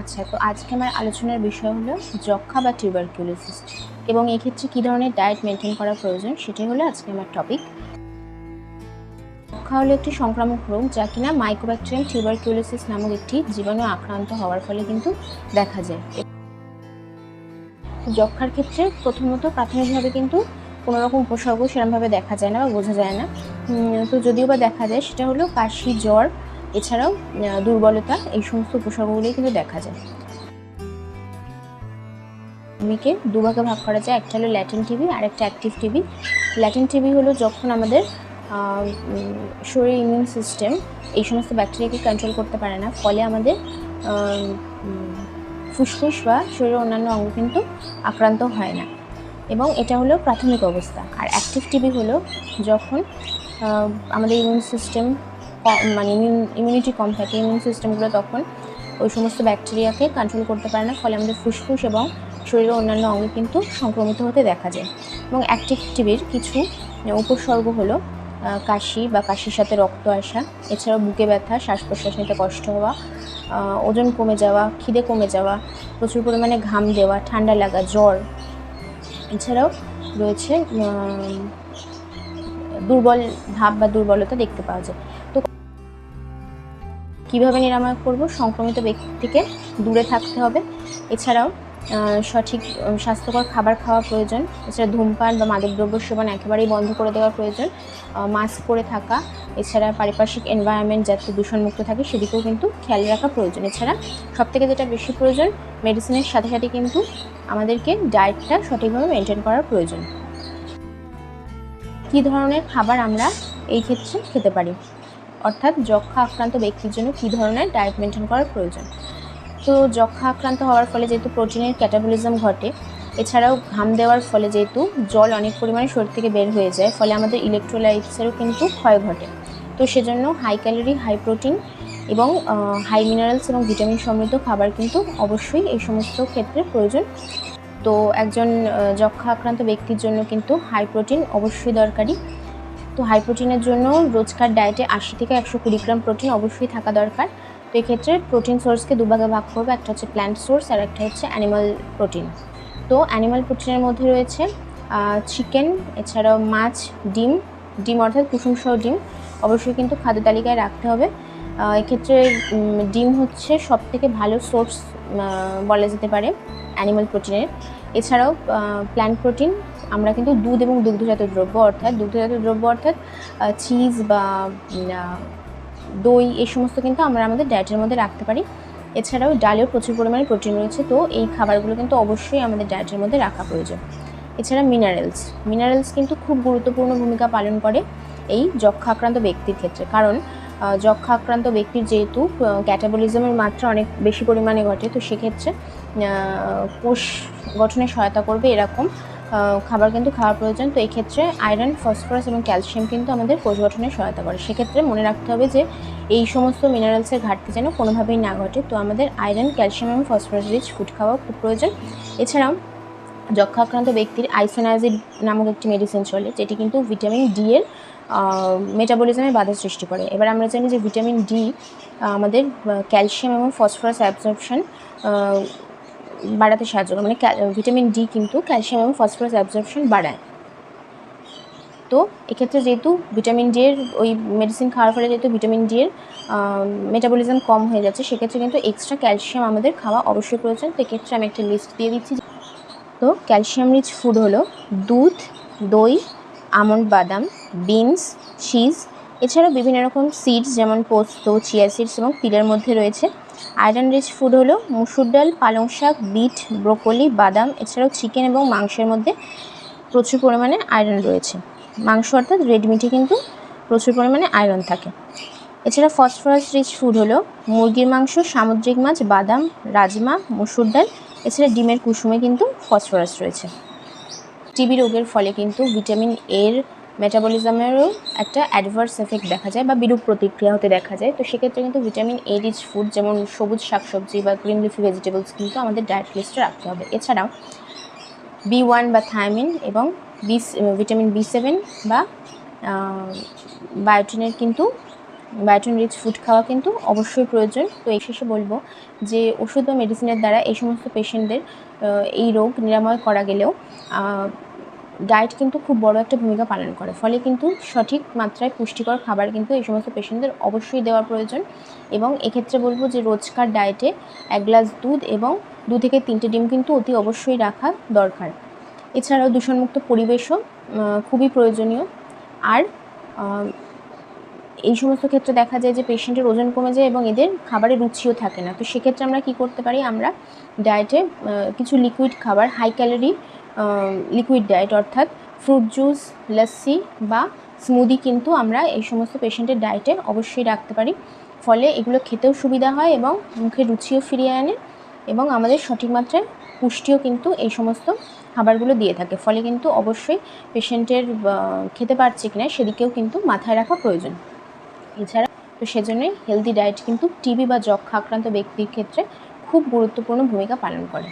আচ্ছা তো আজকে আমার আলোচনার বিষয় হলো যক্ষা বা টিউবারকিউলোসিস এবং এক্ষেত্রে কী ধরনের ডায়েট মেনটেন করা প্রয়োজন সেটাই হলো আজকে আমার টপিক যক্ষা হলো একটি সংক্রামক রোগ যা কিনা মাইক্রোব্যাকটেরিয়াম টিউবারকিউলোসিস নামক একটি জীবাণু আক্রান্ত হওয়ার ফলে কিন্তু দেখা যায়। যক্ষার ক্ষেত্রে প্রথমত প্রাথমিকভাবে কিন্তু কোনো রকম উপসর্গ সেরকমভাবে দেখা যায় না বা বোঝা যায় না। তো যদিও বা দেখা যায় সেটা হলো কাশি, জ্বর এছাড়াও দুর্বলতা, এই সমস্ত উপসর্গগুলি কিন্তু দেখা যায়। টিবিকে দুভাগে ভাগ করা যায়। একটা হলো ল্যাটিন টিভি আর একটা অ্যাক্টিভ টিভি ল্যাটিন টিভি হলো যখন আমাদের শরীর ইমিউন সিস্টেম এই সমস্ত ব্যাকটেরিয়াকে কন্ট্রোল করতে পারে না। ফলে আমাদের ফুসফুস বা শরীরের অন্যান্য অঙ্গ কিন্তু আক্রান্ত হয় না। এবং এটা হলো প্রাথমিক অবস্থা। আর অ্যাক্টিভ টিবি হলো যখন আমাদের ইমিউন সিস্টেম মানে ইমিউন ইমিউনিটি কম থাকে ইমিউন সিস্টেমগুলো তখন ওই সমস্ত ব্যাকটেরিয়াকে কন্ট্রোল করতে পারে না, ফলে আমাদের ফুসফুস এবং শরীরের অন্যান্য অঙ্গে কিন্তু সংক্রমিত হতে দেখা যায়। এবং অ্যাক্টিভ টিবির কিছু উপসর্গ হলো কাশি বা কাশির সাথে রক্ত আসা, এছাড়াও বুকে ব্যথা শ্বাস প্রশ্বাস নিতে কষ্ট হওয়া ওজন কমে যাওয়া, খিদে কমে যাওয়া, প্রচুর পরিমাণে ঘাম দেওয়া, ঠান্ডা লাগা, জ্বর। এছাড়াও রয়েছে দুর্বল ভাব বা দুর্বলতা দেখতে পাওয়া যায়। কীভাবে নিরাময় করব সংক্রমিত ব্যক্তি থেকে দূরে থাকতে হবে। এছাড়াও সঠিক স্বাস্থ্যকর খাবার খাওয়া প্রয়োজন। এছাড়া ধূমপান বা মাদকদ্রব্য সেবন একেবারেই বন্ধ করে দেওয়া প্রয়োজন। মাস্ক পরে থাকা, এছাড়া পারিপার্শ্বিক এনভায়রনমেন্ট যাতে দূষণমুক্ত থাকে সেদিকেও কিন্তু খেয়াল রাখা প্রয়োজন। এছাড়া সবথেকে যেটা বেশি প্রয়োজন মেডিসিনের সাথে সাথে কিন্তু আমাদেরকে ডায়েটটা সঠিকভাবে মেনটেন করার প্রয়োজন। কী ধরনের খাবার আমরা এই ক্ষেত্রে খেতে পারি? অর্থাৎ যক্ষা আক্রান্ত ব্যক্তির জন্য কী ধরনের ডায়েট মেনটেন করার প্রয়োজন? তো যক্ষা আক্রান্ত হওয়ার ফলে যেহেতু প্রোটিনের ক্যাটাবলিজম ঘটে, এছাড়াও ঘাম দেওয়ার ফলে যেহেতু জল অনেক পরিমাণে শরীর থেকে বের হয়ে যায়, ফলে আমাদের ইলেকট্রোলাইটসেরও কিন্তু ক্ষয় ঘটে। তো সেজন্য হাই ক্যালোরি হাই প্রোটিন এবং হাই মিনারেলস এবং ভিটামিন সমৃদ্ধ খাবার কিন্তু অবশ্যই এই সমস্ত ক্ষেত্রে প্রয়োজন। তো একজন যক্ষা আক্রান্ত ব্যক্তির জন্য কিন্তু হাই প্রোটিন অবশ্যই দরকারি। তো হাই প্রোটিনের জন্য রোজকার ডায়েটে আশি থেকে একশো কুড়ি গ্রাম প্রোটিন অবশ্যই থাকা দরকার। তো এক্ষেত্রে প্রোটিন সোর্সকে দুভাগে ভাগ করবে। একটা হচ্ছে প্ল্যান্ট সোর্স আর একটা হচ্ছে অ্যানিমাল প্রোটিন তো অ্যানিমাল প্রোটিনের মধ্যে রয়েছে চিকেন এছাড়াও মাছ, ডিম ডিম অর্থাৎ কুসুম সহ ডিম। অবশ্যই কিন্তু খাদ্য তালিকায় রাখতে হবে। এক্ষেত্রে ডিম হচ্ছে সব থেকে ভালো সোর্স বলা যেতে পারে অ্যানিমাল প্রোটিনের এছাড়াও প্ল্যান্ট প্রোটিন আমরা কিন্তু দুধ এবং দুগ্ধজাত দ্রব্য অর্থাৎ দুগ্ধজাত দ্রব্য অর্থাৎ চিজ বা দই, এই সমস্ত কিন্তু আমরা আমাদের ডায়েটের মধ্যে রাখতে পারি। এছাড়াও ডালেও প্রচুর পরিমাণে প্রোটিন রয়েছে, তো এই খাবারগুলো কিন্তু অবশ্যই আমাদের ডায়েটের মধ্যে রাখা প্রয়োজন। এছাড়া মিনারেলস মিনারেলস কিন্তু খুব গুরুত্বপূর্ণ ভূমিকা পালন করে এই যক্ষা আক্রান্ত ব্যক্তির ক্ষেত্রে। কারণ যক্ষা আক্রান্ত ব্যক্তির যেহেতু ক্যাটাবলিজমের মাত্রা অনেক বেশি পরিমাণে ঘটে, তো সেক্ষেত্রে কোষ গঠনে সহায়তা করবে এরকম খাবার কিন্তু খাওয়া প্রয়োজন। তো এই ক্ষেত্রে আয়রন, ফসফরাস এবং ক্যালসিয়াম কিন্তু আমাদের কোষ গঠনে সহায়তা করে। সেক্ষেত্রে মনে রাখতে হবে যে এই সমস্ত মিনারেলসের ঘাটতি যেন কোনোভাবেই না ঘটে। তো আমাদের আয়রন, ক্যালসিয়াম এবং ফসফরাস রিচ ফুড খাওয়া খুব প্রয়োজন। এছাড়াও যক্ষা আক্রান্ত ব্যক্তির আইসোনাইজিড নামক একটি মেডিসিন চলে, যেটি কিন্তু ভিটামিন ডি এর মেটাবলিজমে বাধা সৃষ্টি করে। এবার আমরা জানি যে ভিটামিন ডি আমাদের ক্যালসিয়াম এবং ফসফরাস অ্যাবজর্পশন বাড়াতে সাহায্য করে। মানে ভিটামিন ডি কিন্তু ক্যালসিয়াম এবং ফসফরাস অ্যাবজর্পশন বাড়ায়। তো এক্ষেত্রে যেহেতু ভিটামিন ডি এর ওই মেডিসিন খাওয়ার ফলে যেহেতু ভিটামিন ডি এর মেটাবলিজম কম হয়ে যাচ্ছে, সেক্ষেত্রে কিন্তু এক্সট্রা ক্যালসিয়াম আমাদের খাওয়া অবশ্যই প্রয়োজন। তো এক্ষেত্রে আমি একটা লিস্ট দিয়ে দিচ্ছি তো ক্যালসিয়াম রিচ ফুড হলো দুধ, দই, আমন্ড বাদাম বিনস চিজ এছাড়াও বিভিন্ন রকম সিডস যেমন পোস্ত চিয়া সিডস এবং তিলের মধ্যে রয়েছে। আয়রন রিচ ফুড হলো মুসুর ডাল, পালং শাক, বিট, ব্রোকলি, বাদাম, এছাড়াও চিকেন এবং মাংসের মধ্যে প্রচুর পরিমাণে আয়রন রয়েছে। মাংস অর্থাৎ রেড মিটে কিন্তু প্রচুর পরিমাণে আয়রন থাকে। এছাড়া ফসফরাস রিচ ফুড হলো মুরগির মাংস, সামুদ্রিক মাছ, বাদাম, রাজমা, মুসুর ডাল, এছাড়া ডিমের কুসুমে কিন্তু ফসফরাস রয়েছে। টিবি রোগের ফলে কিন্তু ভিটামিন এর মেটাবলিজমেরও একটা অ্যাডভার্স এফেক্ট দেখা যায় বা বিরূপ প্রতিক্রিয়া হতে দেখা যায়। তো সেক্ষেত্রে কিন্তু ভিটামিন এ রিচ ফুড যেমন সবুজ শাকসবজি বা গ্রিন লিফি ভেজিটেবলস কিন্তু আমাদের ডায়েট লিস্টে রাখতে হবে। এছাড়াও বি ওয়ান বা থায়ামিন এবং বি ভিটামিন বি সেভেন বা বায়োটিনের কিন্তু বায়োটিন রিচ ফুড খাওয়া কিন্তু অবশ্যই প্রয়োজন। তো এই শেষে বলব যে ওষুধ বা মেডিসিনের দ্বারা এই সমস্ত পেশেন্টদের এই রোগ নিরাময় করা গেলেও ডায়েট কিন্তু খুব বড় একটা ভূমিকা পালন করে। ফলে কিন্তু সঠিক মাত্রায় পুষ্টিকর খাবার কিন্তু এই সমস্ত পেশেন্টদের অবশ্যই দেওয়া প্রয়োজন এবং এক্ষেত্রে বলব যে রোজকার ডায়েটে এক গ্লাস দুধ এবং দু থেকে তিনটে ডিম কিন্তু অতি অবশ্যই রাখা দরকার। এছাড়াও দূষণমুক্ত পরিবেশও খুবই প্রয়োজনীয়। আর এই সমস্ত ক্ষেত্রে দেখা যায় যে পেশেন্টের ওজন কমে যায় এবং এদের খাবারের রুচিও থাকে না। তো সেক্ষেত্রে আমরা কি করতে পারি? আমরা ডায়েটে কিছু লিকুইড খাবার হাই ক্যালোরি লিকুইড ডায়েট অর্থাৎ ফ্রুট জুস লস্যি বা স্মুদি কিন্তু আমরা এই সমস্ত পেশেন্টের ডায়েটে অবশ্যই রাখতে পারি। ফলে এগুলো খেতেও সুবিধা হয় এবং মুখে রুচিও ফিরিয়ে আনে এবং আমাদের সঠিক মাত্রায় পুষ্টিও কিন্তু এই সমস্ত খাবারগুলো দিয়ে থাকে। ফলে কিন্তু অবশ্যই পেশেন্টের খেতে পারছে কিনা সেদিকেও কিন্তু মাথায় রাখা প্রয়োজন। এছাড়া তো সেজন্যই হেলদি ডায়েট কিন্তু টিবি বা যক্ষা আক্রান্ত ব্যক্তির ক্ষেত্রে খুব গুরুত্বপূর্ণ ভূমিকা পালন করে।